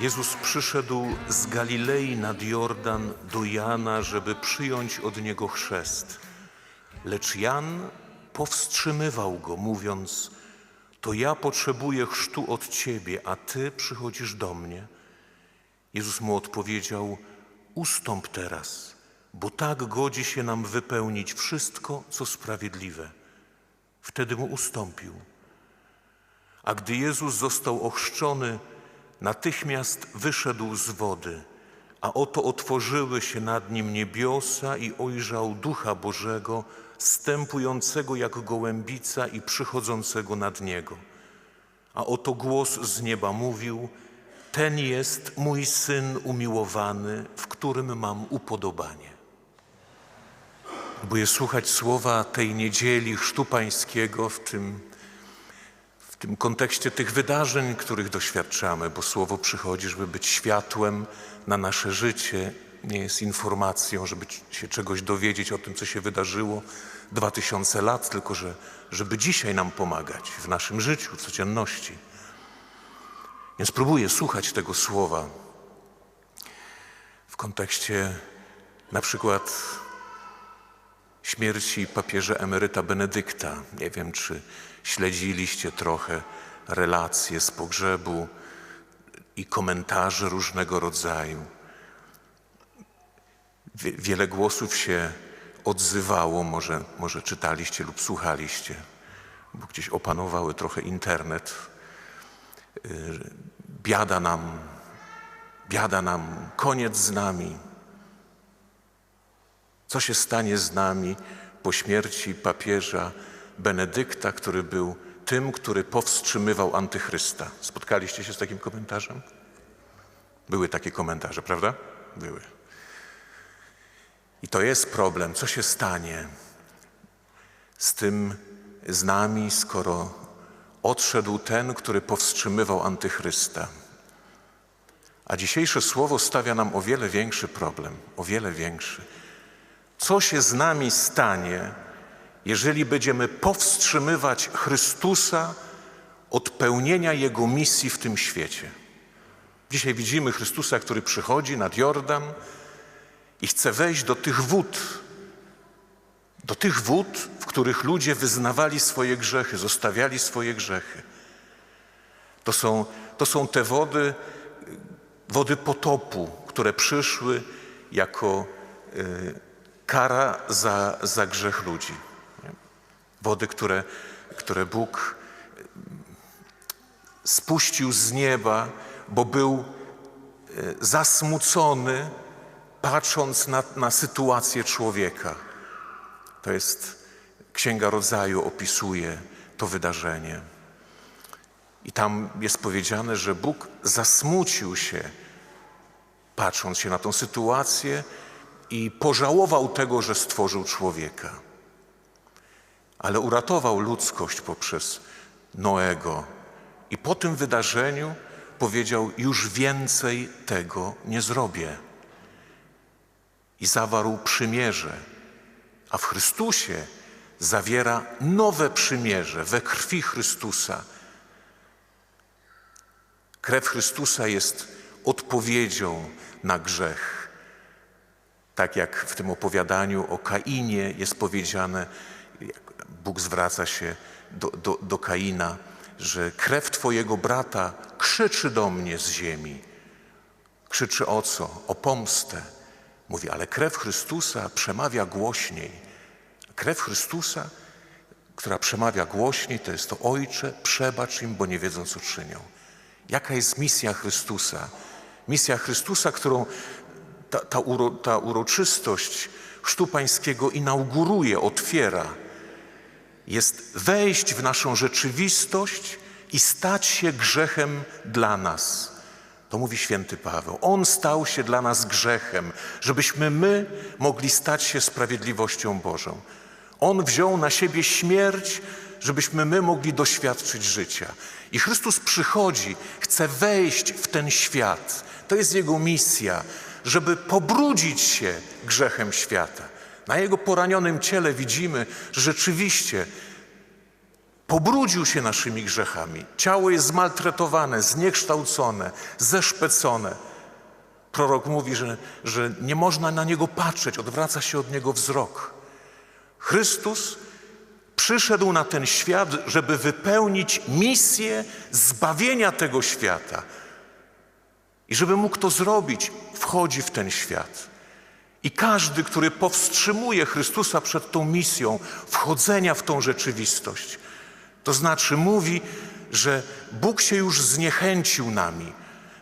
Jezus przyszedł z Galilei nad Jordan do Jana, żeby przyjąć od niego chrzest. Lecz Jan powstrzymywał go, mówiąc: To ja potrzebuję chrztu od ciebie, a ty przychodzisz do mnie. Jezus mu odpowiedział: Ustąp teraz, bo tak godzi się nam wypełnić wszystko, co sprawiedliwe. Wtedy mu ustąpił. A gdy Jezus został ochrzczony, natychmiast wyszedł z wody, a oto otworzyły się nad nim niebiosa i ujrzał Ducha Bożego, stępującego jak gołębica i przychodzącego nad niego. A oto głos z nieba mówił: Ten jest mój syn umiłowany, w którym mam upodobanie. Próbuję słuchać słowa tej niedzieli Chrztu Pańskiego w tym w tym kontekście tych wydarzeń, których doświadczamy, bo Słowo przychodzi, żeby być światłem na nasze życie, nie jest informacją, żeby się czegoś dowiedzieć o tym, co się wydarzyło dwa tysiące lat, tylko że, żeby dzisiaj nam pomagać w naszym życiu, w codzienności. Więc próbuję słuchać tego Słowa w kontekście na przykład śmierci papieża emeryta Benedykta. Nie wiem, czy śledziliście trochę relacje z pogrzebu i komentarze różnego rodzaju. Wie- Wiele głosów się odzywało, może, może czytaliście lub słuchaliście, bo gdzieś opanowały trochę internet. Y, Biada nam, biada nam, koniec z nami. Co się stanie z nami po śmierci papieża Benedykta, który był tym, który powstrzymywał antychrysta? Spotkaliście się z takim komentarzem? Były takie komentarze, prawda? Były. I to jest problem. Co się stanie z tym, z nami, skoro odszedł ten, który powstrzymywał antychrysta? A dzisiejsze słowo stawia nam o wiele większy problem, o wiele większy. Co się z nami stanie, jeżeli będziemy powstrzymywać Chrystusa od pełnienia Jego misji w tym świecie? Dzisiaj widzimy Chrystusa, który przychodzi nad Jordan i chce wejść do tych wód, do tych wód, w których ludzie wyznawali swoje grzechy, zostawiali swoje grzechy. To są, to są te wody, wody potopu, które przyszły jako y, kara za, za grzech ludzi. Wody, które, które Bóg y, spuścił z nieba, bo był y, zasmucony, patrząc na, na sytuację człowieka. To jest Księga Rodzaju, opisuje to wydarzenie. I tam jest powiedziane, że Bóg zasmucił się, patrząc się na tą sytuację i pożałował tego, że stworzył człowieka. Ale uratował ludzkość poprzez Noego. I po tym wydarzeniu powiedział: Już więcej tego nie zrobię. I zawarł przymierze, a w Chrystusie zawiera nowe przymierze we krwi Chrystusa. Krew Chrystusa jest odpowiedzią na grzech. Tak jak w tym opowiadaniu o Kainie jest powiedziane, Bóg zwraca się do, do, do Kaina, że krew Twojego brata krzyczy do mnie z ziemi. Krzyczy o co? O pomstę. Mówi, ale krew Chrystusa przemawia głośniej. Krew Chrystusa, która przemawia głośniej, to jest to Ojcze, przebacz im, bo nie wiedzą, co czynią. Jaka jest misja Chrystusa? Misja Chrystusa, którą ta, ta, uro, ta uroczystość Chrztu Pańskiego inauguruje, otwiera, jest wejść w naszą rzeczywistość i stać się grzechem dla nas. To mówi święty Paweł. On stał się dla nas grzechem, żebyśmy my mogli stać się sprawiedliwością Bożą. On wziął na siebie śmierć, żebyśmy my mogli doświadczyć życia. I Chrystus przychodzi, chce wejść w ten świat. To jest Jego misja, żeby pobrudzić się grzechem świata. Na Jego poranionym ciele widzimy, że rzeczywiście Pobrudził się naszymi grzechami. Ciało jest zmaltretowane, zniekształcone, zeszpecone. Prorok mówi, że, że nie można na niego patrzeć, odwraca się od niego wzrok. Chrystus przyszedł na ten świat, żeby wypełnić misję zbawienia tego świata. I żeby mógł to zrobić, wchodzi w ten świat. I każdy, który powstrzymuje Chrystusa przed tą misją wchodzenia w tą rzeczywistość, to znaczy mówi, że Bóg się już zniechęcił nami,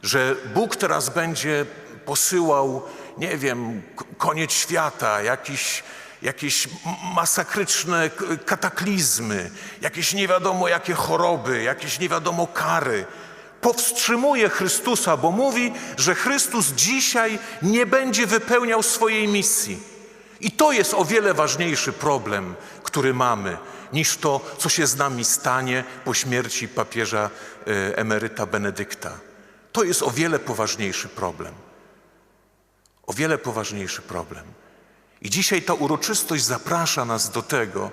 że Bóg teraz będzie posyłał, nie wiem, koniec świata, jakiś, jakieś masakryczne kataklizmy, jakieś nie wiadomo jakie choroby, jakieś nie wiadomo kary. Powstrzymuje Chrystusa, bo mówi, że Chrystus dzisiaj nie będzie wypełniał swojej misji. I to jest o wiele ważniejszy problem, który mamy, niż to, co się z nami stanie po śmierci papieża e, emeryta Benedykta. To jest o wiele poważniejszy problem. O wiele poważniejszy problem. I dzisiaj ta uroczystość zaprasza nas do tego,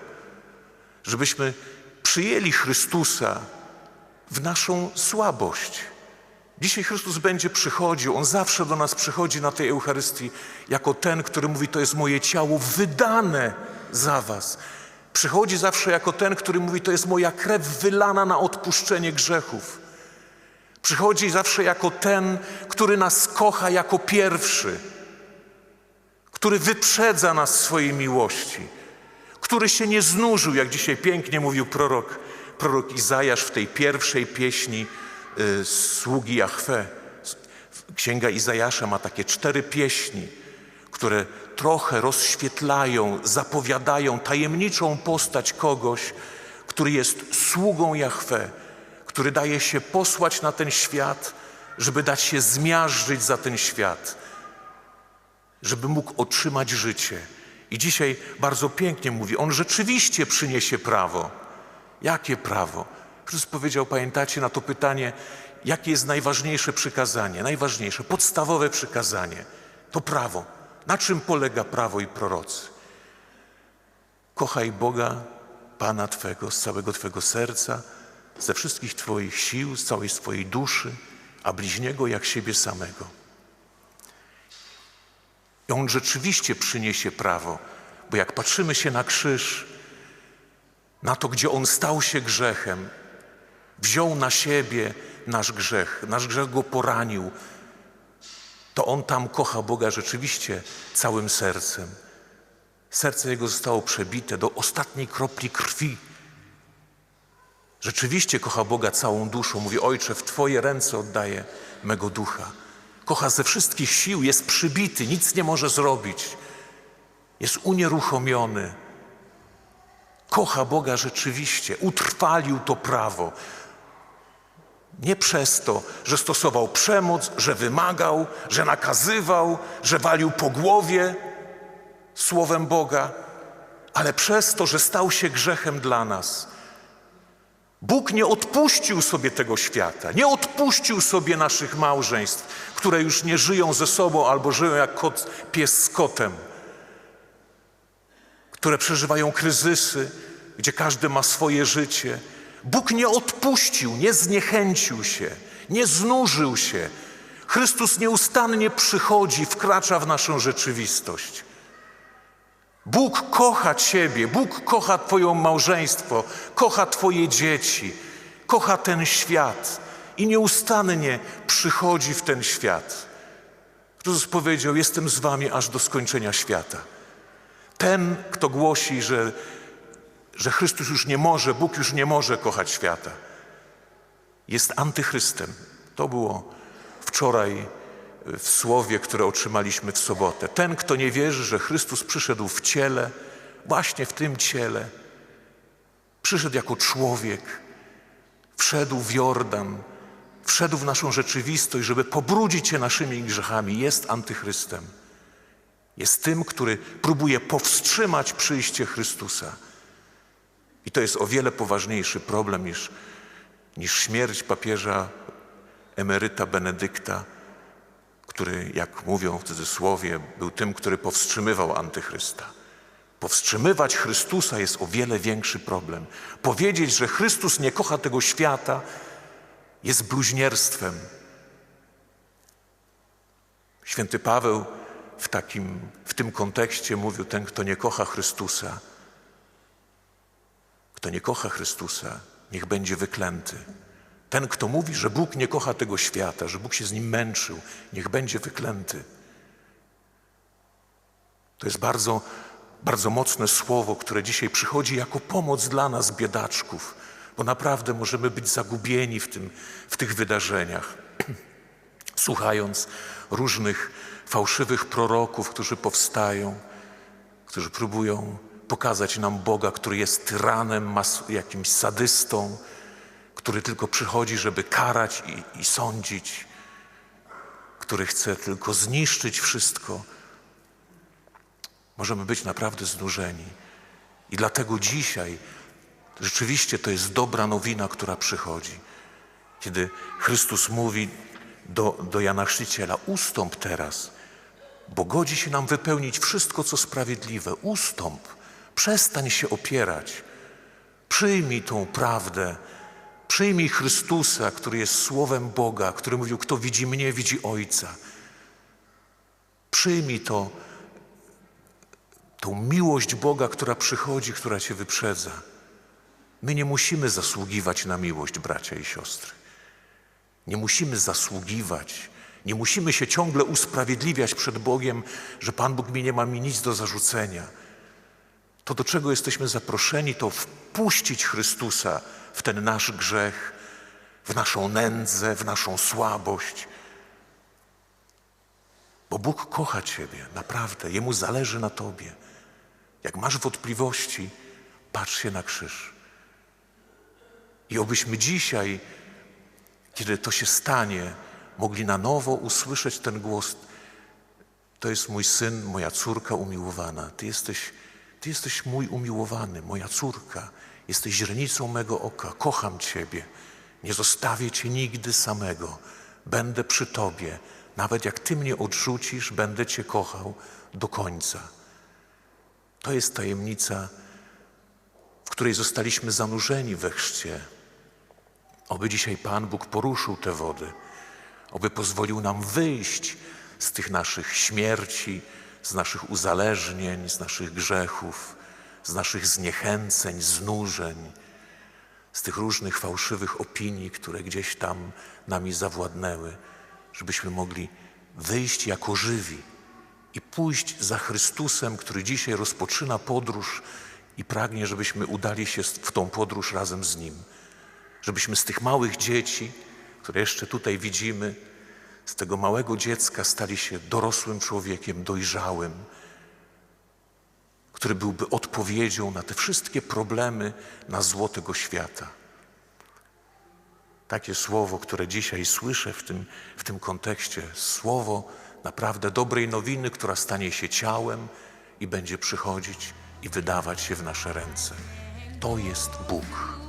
żebyśmy przyjęli Chrystusa w naszą słabość. Dzisiaj Chrystus będzie przychodził, On zawsze do nas przychodzi na tej Eucharystii jako ten, który mówi: To jest moje ciało wydane za Was. Przychodzi zawsze jako ten, który mówi: To jest moja krew wylana na odpuszczenie grzechów. Przychodzi zawsze jako ten, który nas kocha jako pierwszy, który wyprzedza nas swojej miłości, który się nie znużył, jak dzisiaj pięknie mówił prorok, prorok Izajasz w tej pierwszej pieśni y, sługi Jahwe. Księga Izajasza ma takie cztery pieśni, które trochę rozświetlają, zapowiadają tajemniczą postać kogoś, który jest sługą Jahwe, który daje się posłać na ten świat, żeby dać się zmiażdżyć za ten świat, żeby mógł otrzymać życie. I dzisiaj bardzo pięknie mówi, on rzeczywiście przyniesie prawo. Jakie prawo? Chrystus powiedział, pamiętacie, na to pytanie, jakie jest najważniejsze przykazanie, najważniejsze, podstawowe przykazanie. To prawo. Na czym polega prawo i prorocy? Kochaj Boga, Pana Twego, z całego Twego serca, ze wszystkich Twoich sił, z całej swojej duszy, a bliźniego jak siebie samego. I On rzeczywiście przyniesie prawo, bo jak patrzymy się na krzyż, na to, gdzie On stał się grzechem, wziął na siebie nasz grzech, nasz grzech Go poranił, to On tam kocha Boga rzeczywiście całym sercem. Serce Jego zostało przebite do ostatniej kropli krwi. Rzeczywiście kocha Boga całą duszą. Mówi, Ojcze, w Twoje ręce oddaję mego ducha. Kocha ze wszystkich sił, jest przybity, nic nie może zrobić. Jest unieruchomiony. Kocha Boga rzeczywiście, utrwalił to prawo. Nie przez to, że stosował przemoc, że wymagał, że nakazywał, że walił po głowie słowem Boga, ale przez to, że stał się grzechem dla nas. Bóg nie odpuścił sobie tego świata, nie odpuścił sobie naszych małżeństw, które już nie żyją ze sobą albo żyją jak kot, pies z kotem, które przeżywają kryzysy, gdzie każdy ma swoje życie. Bóg nie odpuścił, nie zniechęcił się, nie znużył się. Chrystus nieustannie przychodzi, wkracza w naszą rzeczywistość. Bóg kocha Ciebie, Bóg kocha Twoje małżeństwo, kocha Twoje dzieci, kocha ten świat i nieustannie przychodzi w ten świat. Jezus powiedział: Jestem z Wami aż do skończenia świata. Ten, kto głosi, że, że Chrystus już nie może, Bóg już nie może kochać świata, jest antychrystem. To było wczoraj w słowie, które otrzymaliśmy w sobotę. Ten, kto nie wierzy, że Chrystus przyszedł w ciele, właśnie w tym ciele, przyszedł jako człowiek, wszedł w Jordan, wszedł w naszą rzeczywistość, żeby pobrudzić się naszymi grzechami, jest antychrystem. Jest tym, który próbuje powstrzymać przyjście Chrystusa. I to jest o wiele poważniejszy problem niż, niż śmierć papieża emeryta Benedykta, który, jak mówią w cudzysłowie, był tym, który powstrzymywał antychrysta. Powstrzymywać Chrystusa jest o wiele większy problem. Powiedzieć, że Chrystus nie kocha tego świata, jest bluźnierstwem. Święty Paweł w, takim, w tym kontekście mówił: Ten, kto nie kocha Chrystusa, kto nie kocha Chrystusa, niech będzie wyklęty. Ten, kto mówi, że Bóg nie kocha tego świata, że Bóg się z nim męczył, niech będzie wyklęty. To jest bardzo, bardzo mocne słowo, które dzisiaj przychodzi jako pomoc dla nas, biedaczków, bo naprawdę możemy być zagubieni w, tym, w tych wydarzeniach. Słuchając różnych fałszywych proroków, którzy powstają, którzy próbują pokazać nam Boga, który jest tyranem, jakimś sadystą, który tylko przychodzi, żeby karać i, i sądzić, który chce tylko zniszczyć wszystko. Możemy być naprawdę znużeni. I dlatego dzisiaj rzeczywiście to jest dobra nowina, która przychodzi. Kiedy Chrystus mówi do, do Jana Chrzciciela, ustąp teraz, bo godzi się nam wypełnić wszystko, co sprawiedliwe. Ustąp, przestań się opierać. Przyjmij tą prawdę. Przyjmij Chrystusa, który jest Słowem Boga, który mówił, kto widzi mnie, widzi Ojca. Przyjmij to, tą miłość Boga, która przychodzi, która cię wyprzedza. My nie musimy zasługiwać na miłość, bracia i siostry. Nie musimy zasługiwać, nie musimy się ciągle usprawiedliwiać przed Bogiem, że Pan Bóg mi nie ma mi nic do zarzucenia. To, do czego jesteśmy zaproszeni, to wpuścić Chrystusa w ten nasz grzech, w naszą nędzę, w naszą słabość. Bo Bóg kocha Ciebie, naprawdę, Jemu zależy na Tobie. Jak masz wątpliwości, patrz się na krzyż. I obyśmy dzisiaj, kiedy to się stanie, mogli na nowo usłyszeć ten głos. To jest mój syn, moja córka umiłowana. Ty jesteś, ty jesteś mój umiłowany, moja córka. Jesteś źrenicą mego oka. Kocham Ciebie. Nie zostawię Cię nigdy samego. Będę przy Tobie. Nawet jak Ty mnie odrzucisz, będę Cię kochał do końca. To jest tajemnica, w której zostaliśmy zanurzeni we chrzcie. Oby dzisiaj Pan Bóg poruszył te wody, oby pozwolił nam wyjść z tych naszych śmierci, z naszych uzależnień, z naszych grzechów, z naszych zniechęceń, znużeń, z tych różnych fałszywych opinii, które gdzieś tam nami zawładnęły, żebyśmy mogli wyjść jako żywi i pójść za Chrystusem, który dzisiaj rozpoczyna podróż i pragnie, żebyśmy udali się w tą podróż razem z Nim. Żebyśmy z tych małych dzieci, które jeszcze tutaj widzimy, z tego małego dziecka stali się dorosłym człowiekiem, dojrzałym, który byłby odpowiedzią na te wszystkie problemy, na zło tego świata. Takie słowo, które dzisiaj słyszę w tym, w tym kontekście, słowo naprawdę dobrej nowiny, która stanie się ciałem i będzie przychodzić i wydawać się w nasze ręce. To jest Bóg.